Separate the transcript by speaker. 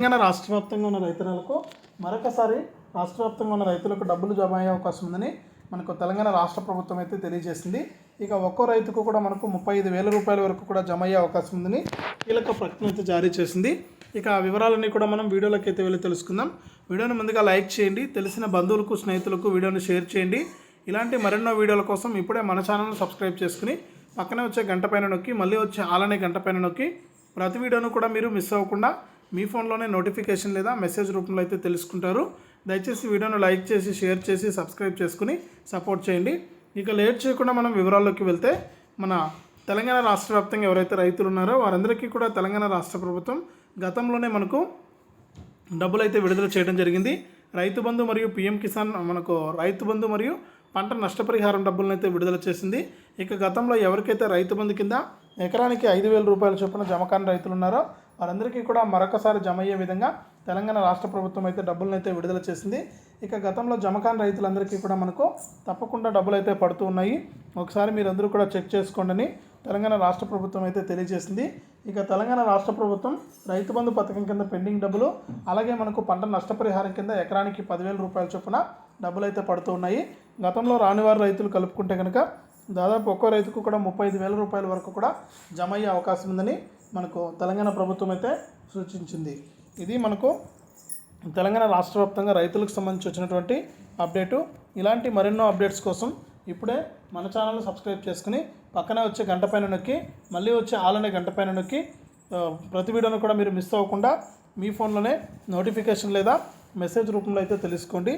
Speaker 1: తెలంగాణ రాష్ట్ర వ్యాప్తంగా ఉన్న రైతులకు మరొకసారి రాష్ట్ర వ్యాప్తంగా ఉన్న రైతులకు డబ్బులు జమ అయ్యే అవకాశం ఉందని మనకు తెలంగాణ రాష్ట్ర ప్రభుత్వం అయితే తెలియజేసింది. ఇక ఒక్కో రైతుకు కూడా మనకు ముప్పై ఐదు వేల రూపాయల వరకు కూడా జమ అయ్యే అవకాశం ఉందని కీలక ప్రకటన అయితే జారీ చేసింది. ఇక ఆ వివరాలన్నీ కూడా మనం వీడియోలోకి అయితే వెళ్ళి తెలుసుకుందాం. వీడియోని ముందుగా లైక్ చేయండి తెలిసిన బంధువులకు స్నేహితులకు వీడియోని షేర్ చేయండి. ఇలాంటి మరెన్నో వీడియోల కోసం ఇప్పుడే మన ఛానల్ని సబ్స్క్రైబ్ చేసుకుని పక్కనే వచ్చే గంట పైన నొక్కి మళ్ళీ వచ్చే ఆలనే గంట పైన నొక్కి ప్రతి వీడియోను కూడా మీరు మిస్ అవ్వకుండా మీ ఫోన్లోనే నోటిఫికేషన్ లేదా మెసేజ్ రూపంలో అయితే తెలుసుకుంటారు. దయచేసి వీడియోను లైక్ చేసి షేర్ చేసి సబ్స్క్రైబ్ చేసుకుని సపోర్ట్ చేయండి. ఇక లేట్ చేయకుండా మనం వివరాల్లోకి వెళ్తే మన తెలంగాణ రాష్ట్ర వ్యాప్తంగా ఎవరైతే రైతులు ఉన్నారో వారందరికీ కూడా తెలంగాణ రాష్ట్ర ప్రభుత్వం గతంలోనే మనకు డబ్బులు అయితే విడుదల చేయడం జరిగింది. రైతు బంధు మరియు పిఎం కిసాన్ మనకు రైతు బంధు మరియు పంట నష్టపరిహారం డబ్బులను అయితే విడుదల చేసింది. ఇక గతంలో ఎవరికైతే రైతు బంధు కింద ఎకరానికి ఐదు వేల రూపాయల చొప్పున జమ కాని రైతులు ఉన్నారో వారందరికీ కూడా మరొకసారి జమ అయ్యే విధంగా తెలంగాణ రాష్ట్ర ప్రభుత్వం అయితే డబ్బులను అయితే విడుదల చేసింది. ఇక గతంలో జమ కాని రైతులందరికీ కూడా మనకు తప్పకుండా డబ్బులు అయితే పడుతూ ఉన్నాయి. ఒకసారి మీరందరూ కూడా చెక్ చేసుకోండి తెలంగాణ రాష్ట్ర ప్రభుత్వం అయితే తెలియజేసింది. ఇక తెలంగాణ రాష్ట్ర ప్రభుత్వం రైతు బంధు పథకం కింద పెండింగ్ డబ్బులు అలాగే మనకు పంట నష్టపరిహారం కింద ఎకరానికి పదివేల రూపాయల చొప్పున డబ్బులు అయితే పడుతూ ఉన్నాయి. గతంలో రానివారు రైతులు కలుపుకుంటే కనుక దాదాపు ఒక్కో రైతుకు కూడా ముప్పై ఐదు వేల రూపాయల వరకు కూడా జమ అయ్యే అవకాశం ఉందని మనకు తెలంగాణ ప్రభుత్వం అయితే సూచించింది. ఇది మనకు తెలంగాణ రాష్ట్ర వ్యాప్తంగా రైతులకు సంబంధించి వచ్చినటువంటి అప్డేటు. ఇలాంటి మరెన్నో అప్డేట్స్ కోసం ఇప్పుడే మన ఛానల్ సబ్స్క్రైబ్ చేసుకుని పక్కనే వచ్చే గంట పైన నొక్కి మళ్ళీ వచ్చే ఆలనే గంట పైన నొక్కి ప్రతి వీడియోను కూడా మీరు మిస్ అవ్వకుండా మీ ఫోన్లోనే నోటిఫికేషన్ లేదా మెసేజ్ రూపంలో అయితే తెలుసుకోండి.